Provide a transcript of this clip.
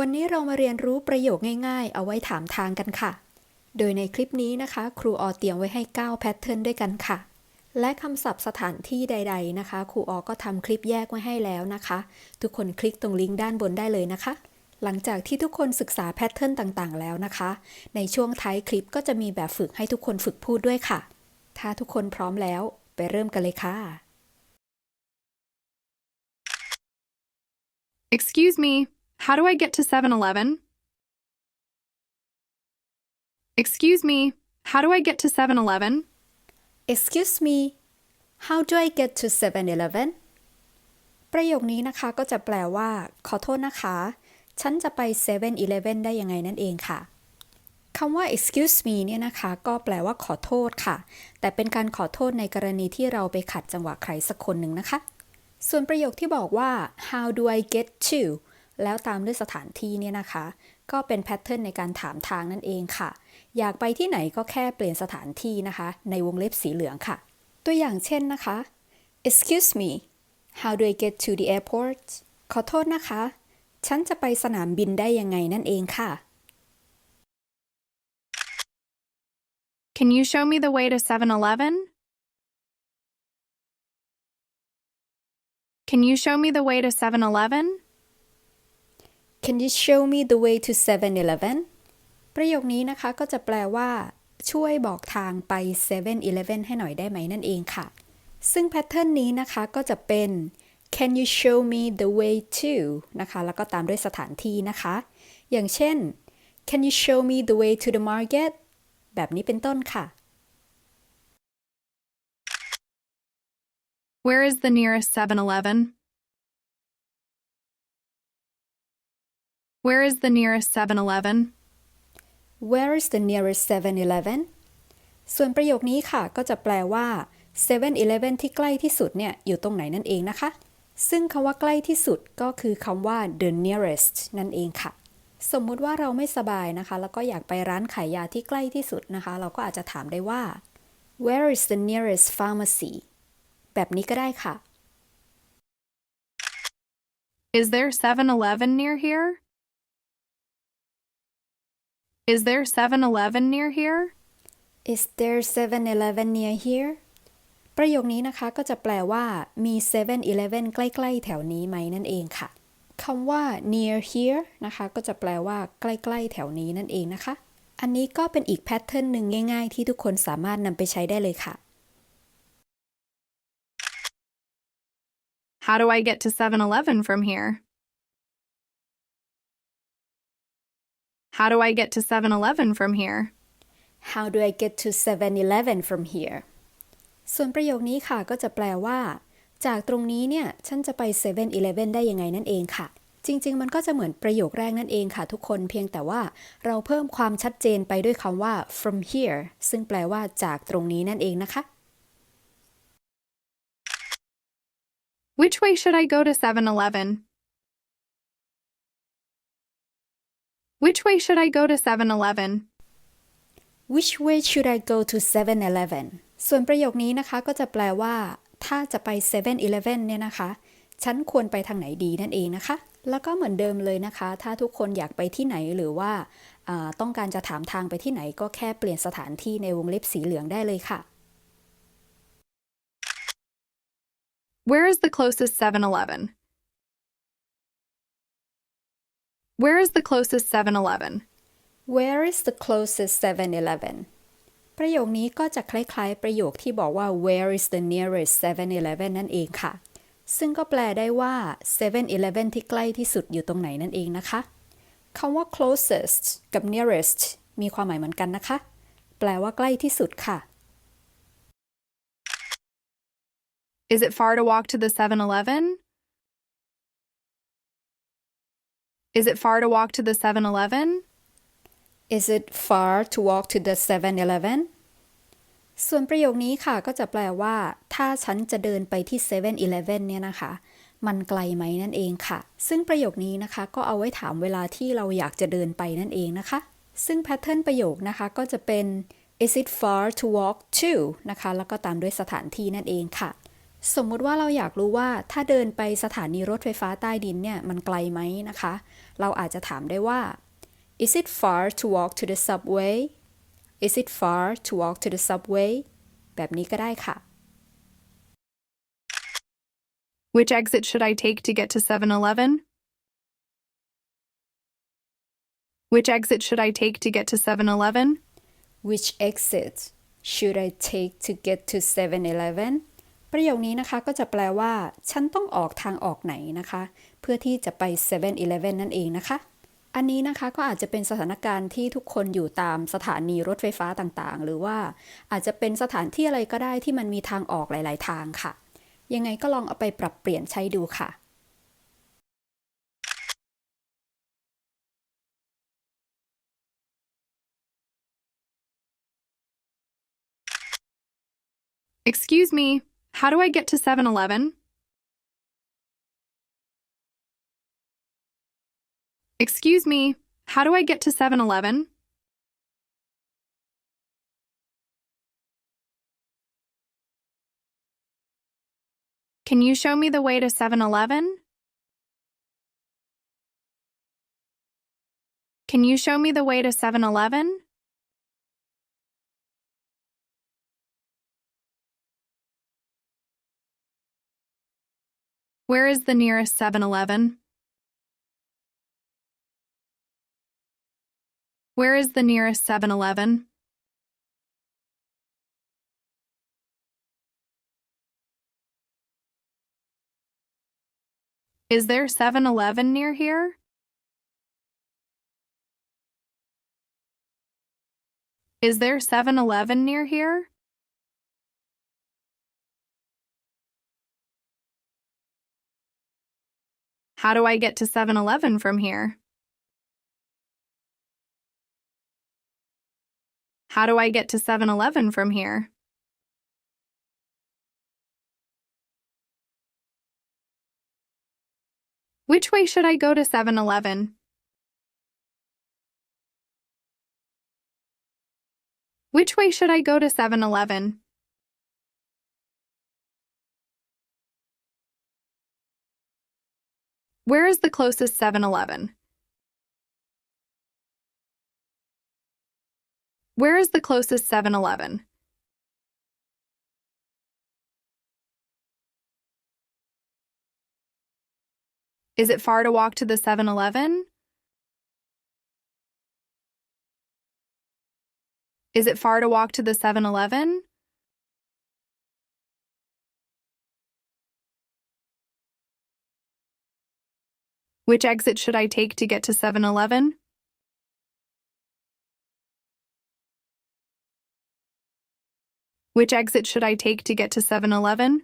วันนี้เรามาเรียนรู้ประโยคง่าย ๆ เอาไว้ถามทางกันค่ะ โดยในคลิปนี้นะคะ ครูออเตรียมไว้ให้ 9 แพทเทิร์นด้วยกันค่ะ และคำศัพท์สถานที่ใด ๆนะคะ ครูออก็ทำคลิปแยกไว้ให้แล้วนะคะ ทุกคนคลิกตรงลิงก์ด้านบนได้เลยนะคะ หลังจากที่ทุกคนศึกษาแพทเทิร์นต่างๆ แล้วนะคะ ในช่วงท้ายคลิปก็จะมีแบบฝึกให้ทุกคนฝึกพูดด้วยค่ะ ถ้าทุกคนพร้อมแล้ว ไปเริ่มกันเลยค่ะ Excuse me, how do I get to 7 Eleven? Excuse me, how do I get to 7 Eleven? Excuse me how do I get to 7-Eleven ประโยคนี้นะคะก็จะแปลว่า ขอโทษนะคะ ฉันจะไป 7-Eleven ได้ยังไงนั่นเองค่ะคำว่า excuse me เนี่ยนะคะ ก็แปลว่าขอโทษค่ะ แต่เป็นการขอโทษในกรณีที่เราไปขัดจังหวะใครสักคนหนึ่งนะคะ ส่วนประโยคที่บอกว่า how do I get to แล้วตามด้วยสถานที่เนี่ยนะคะ ก็เป็นแพทเทิร์นในการถามทางนั่นเองค่ะ อยากไปที่ไหนก็แค่เปลี่ยนสถานที่นะคะ ในวงเล็บสีเหลืองค่ะ ตัวอย่างเช่นนะคะ excuse me how do I get to the airport ขอโทษนะคะ ฉันจะไปสนามบินได้ยังไงนั่นเองค่ะ Can you show me the way to 7 Eleven? Can you show me the way to 7 Eleven? Can you show me the way to 7-Eleven ประโยคนี้นะคะก็จะแปลว่า ช่วยบอกทางไป 7-Eleven ให้หน่อยได้ไหมนั่นเองค่ะ ซึ่งแพทเทิร์นนี้นะคะก็จะเป็น Can you show me the way to นะคะ แล้วก็ตามด้วยสถานที่นะคะ อย่างเช่น Can you show me the way to the market แบบนี้เป็นต้นค่ะ Where is the nearest 7-Eleven? Where is the nearest 7 Eleven? Where is the nearest 7-Eleven ส่วนประโยคนี้ค่ะ ก็จะแปลว่า 7-Eleven ที่ใกล้ที่สุดเนี่ย อยู่ตรงไหนนั่นเองนะคะ ซึ่งคำว่าใกล้ที่สุดก็คือคำว่า the nearest นั่นเองค่ะ สมมุติว่าเราไม่สบายนะคะ แล้วก็อยากไปร้านขายยาที่ใกล้ที่สุดนะคะ เราก็อาจจะถามได้ว่า Where is the nearest pharmacy แบบนี้ก็ได้ค่ะ Is there 7 Eleven near here? Is there 7 Eleven near here? Is there 7-Eleven near here ประโยคนี้นะคะก็จะแปลว่ามี 7-Eleven ใกล้ๆ แถวนี้ไหมนั่นเองค่ะ คำว่า near here นะคะ ก็จะแปลว่าใกล้ๆ แถวนี้นั่นเองนะคะ อันนี้ก็เป็นอีกแพทเทิร์นหนึ่งง่ายๆ ที่ทุกคนสามารถนำไปใช้ได้เลยค่ะ How do I get to 7 Eleven from here? How do I get to 7 Eleven from here? How do I get to 7-Eleven from here ส่วนประโยคนี้ค่ะก็จะแปลว่า จากตรงนี้เนี่ย ฉันจะไป 7-Eleven ได้ยังไงนั่นเองค่ะ จริง ๆ มันก็จะเหมือนประโยคแรกนั่นเองค่ะทุกคนเพียงแต่ว่าเราเพิ่มความชัดเจนไปด้วยคำว่า from here ซึ่งแปลว่าจากตรงนี้นั่นเองนะคะ Which way should I go to 7 Eleven? Which way should I go to 7 Eleven? Which way should I go to 7-Eleven ส่วนประโยคนี้นะคะก็จะแปลว่า ถ้าจะไป 7-Eleven เนี่ยนะคะ ฉันควรไปทางไหนดีนั่นเองนะคะ แล้วก็เหมือนเดิมเลยนะคะ ถ้าทุกคนอยากไปที่ไหนหรือว่าอ่าต้องการจะถามทางไปที่ไหนก็แค่เปลี่ยนสถานที่ในวงเล็บสีเหลืองได้เลยค่ะ Where is the closest 7 Where is the closest 7 Eleven? Where is the closest 7-Eleven ประโยคนี้ก็จะคล้ายๆ ประโยคที่บอกว่า Where is the nearest 7-Eleven นั่นเองค่ะ ซึ่งก็แปลได้ว่า 7-Eleven ที่ใกล้ที่สุดอยู่ตรงไหนนั่นเองนะคะคำว่า closest กับ nearest มีความหมายเหมือนกันนะคะ แปลว่าใกล้ที่สุดค่ะ Is it far to walk to the 7 Is it far to walk to the 7 Eleven? Is it far to walk to the 7-Eleven ส่วนประโยคนี้ค่ะก็จะแปลว่า ถ้าฉันจะเดินไปที่ 7-Eleven เนี่ยนะคะ มันไกลไหมนั่นเองค่ะ ซึ่งประโยคนี้นะคะ ก็เอาไว้ถามเวลาที่เราอยากจะเดินไปนั่นเองนะคะ ซึ่งแพทเทิร์นประโยคนะคะก็จะเป็น is it far to walk to นะคะ แล้วก็ตามด้วยสถานที่นั่นเองค่ะ สมมุติว่าเราอยากรู้ว่าถ้าเดินไปสถานีรถไฟฟ้าใต้ดินเนี่ยมันไกลไหมนะคะ เราอาจจะถามได้ว่า is it far to walk to the subway is it far to walk to the subway แบบนี้ก็ได้ค่ะ Which exit should I take to get to 7 Eleven? Which exit should I take to get to 7 Eleven? which exit should I take to get to 7-Eleven ประโยคนี้นะคะก็จะแปลว่า ฉันต้องออกทางออกไหนนะคะ เพื่อที่จะไป 7-Eleven นั่นเองนะคะ อันนี้นะคะก็อาจจะเป็นสถานการณ์ที่ทุกคนอยู่ตามสถานีรถไฟฟ้าต่างๆ หรือว่าอาจจะเป็นสถานที่อะไรก็ได้ที่มันมีทางออกหลาย ๆ ทางค่ะ ยังไงก็ลองเอาไปปรับเปลี่ยนใช้ดูค่ะ Excuse me, how do I get to 7 Eleven? Excuse me, how do I get to 7 Eleven? Can you show me the way to 7 Eleven? Can you show me the way to 7 Eleven? Where is the nearest 7 Eleven? Where is the nearest 7 Eleven? Is there 7 Eleven near here? Is there 7 Eleven near here? How do I get to 7 Eleven from here? How do I get to 7 Eleven from here? Which way should I go to 7 Eleven? Which way should I go to 7 Eleven? Where is the closest 7 Eleven? Where is the closest 7 Eleven? Is it far to walk to the 7 Eleven? Is it far to walk to the 7 Eleven? Which exit should I take to get to 7 Eleven? Which exit should I take to get to 7 Eleven?